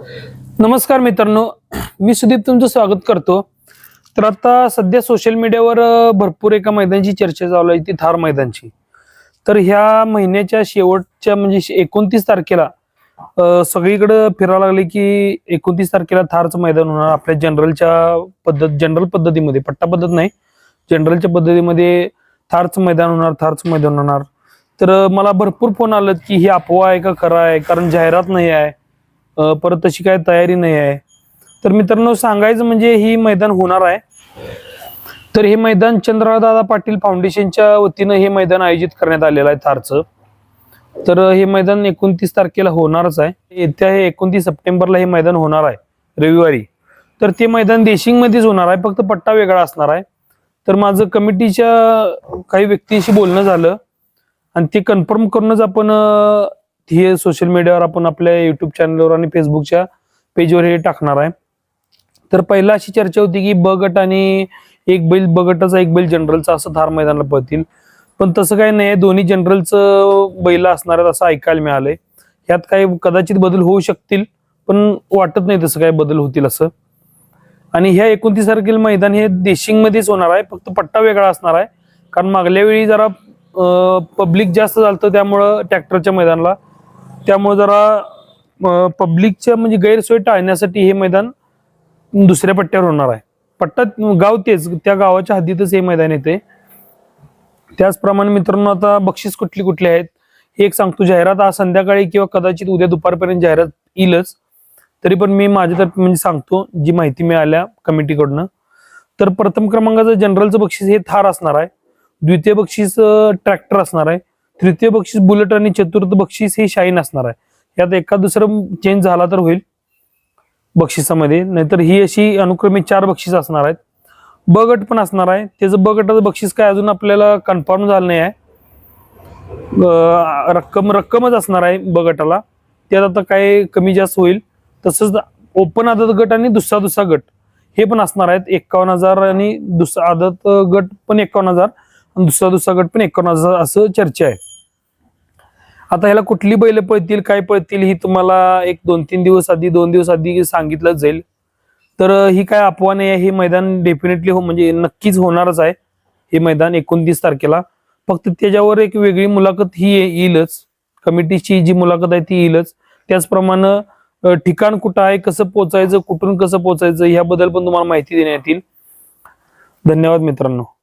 नमस्कार मित्रांनो मी सुदीप तुमचं स्वागत करतो. तर आता सध्या सोशल मीडियावर भरपूर एका मैदानाची चर्चा चालू आहे ती थार मैदानची. तर ह्या महिन्याच्या शेवटच्या म्हणजे एकोणतीस तारखेला सगळीकडे फिरायला लागले की एकोणतीस तारखेला थारचं मैदान होणार. आपल्या जनरलच्या पद्धत जनरल पद्धतीमध्ये पट्टा पद्धत नाही. जनरलच्या पद्धतीमध्ये थारचं मैदान होणार थारचं मैदान होणार. तर मला भरपूर फोन आलं की ही अफवा आहे का खरं आहे? कारण जाहिरात नाही आहे. परत तशी काय तयारी नाही आहे. तर मित्रांनो सांगायचं म्हणजे ही मैदान होणार आहे. तर हे मैदान चंद्रदादा पाटील फाउंडेशनच्या वतीनं हे मैदान आयोजित करण्यात आलेलं आहे थारचं. तर हे मैदान एकोणतीस तारखेला होणारच आहे. येत्या हे एकोणतीस सप्टेंबरला हे मैदान होणार आहे रविवारी. तर ते मैदान देशिंगमध्येच होणार आहे फक्त पट्टा वेगळा असणार आहे. तर माझं कमिटीच्या काही व्यक्तींशी बोलणं झालं आणि ते कन्फर्म करूनच आपण हे सोशल मीडियावर आपण आपल्या युट्यूब चॅनलवर आणि फेसबुकच्या पेजवर हे टाकणार आहे. तर पहिला अशी चर्चा होती की ब गट आणि एक बैल ब गटाचा एक बैल जनरलचा असं थार मैदानाला पळतील. पण तसं काही नाही दोन्ही जनरलचं बैल असणार आहेत असं ऐकायला मिळालंय. ह्यात काही कदाचित बदल होऊ शकतील पण वाटत नाही तसं काही बदल होतील असं. आणि ह्या एकोणतीस तारखेला मैदान हे देशिंगमध्येच होणार आहे फक्त पट्टा वेगळा असणार आहे. कारण मागल्या वेळी जरा पब्लिक जास्त झालं त्यामुळं ट्रॅक्टरच्या मैदानाला त्यामुळे जरा पब्लिकच्या म्हणजे गैरसोय टाळण्यासाठी हे मैदान दुसऱ्या पट्ट्यावर होणार आहे. पट्टा गाव तेच त्या गावाच्या हद्दीतच हे मैदान येते त्याचप्रमाणे मित्रांनो आता बक्षीस कुठली कुठली आहेत हे एक सांगतो. जाहिरात आज संध्याकाळी किंवा कदाचित उद्या दुपारपर्यंत जाहिरात येईलच. तरी पण मी माझ्यातर्फे म्हणजे सांगतो जी माहिती मिळाल्या कमिटीकडनं. तर प्रथम क्रमांकाचं जनरलचं बक्षीस हे थार असणार आहे. द्वितीय बक्षीस ट्रॅक्टर असणार आहे. तृतीय बक्षीस बुलेट आणि चतुर्थ बक्षीस हे शाईन असणार आहे. यात एका दुसरं चेंज झाला तर होईल बक्षिसामध्ये. नाहीतर ही अशी अनुक्रमे चार बक्षीस असणार आहेत. ब गट पण असणार आहे. त्याचं ब गटाचं बक्षीस काय अजून आपल्याला कन्फर्म झालं नाही आहे. रक्कम रक्कमच असणार आहे ब गटाला त्यात आता काय कमी जास्त होईल. तसंच ओपन आदत गट आणि दुसरा दुसरा गट हे पण असणार आहेत. एकावन्न हजार आणि दुसरा आदत गट पण एकावन्न हजार आणि दुसरा दुसरा गट पण एकावन्न हजार असं चर्चा आहे. आता ह्याला कुठली बैल पळतील काय पळतील ही तुम्हाला एक दोन तीन दिवस आधी दोन दिवस आधी सांगितलं जाईल. तर ही काय अफवा नाही आहे हे मैदान डेफिनेटली हो म्हणजे नक्कीच होणारच आहे हे मैदान एकोणतीस तारखेला. फक्त त्याच्यावर एक वेगळी मुलाखत ही येईलच. कमिटीची जी मुलाखत आहे ती येईलच. त्याचप्रमाणे ठिकाण कुठं आहे कसं पोचायचं कुठून कसं पोचायचं ह्याबद्दल पण तुम्हाला माहिती देण्यात येईल. धन्यवाद मित्रांनो.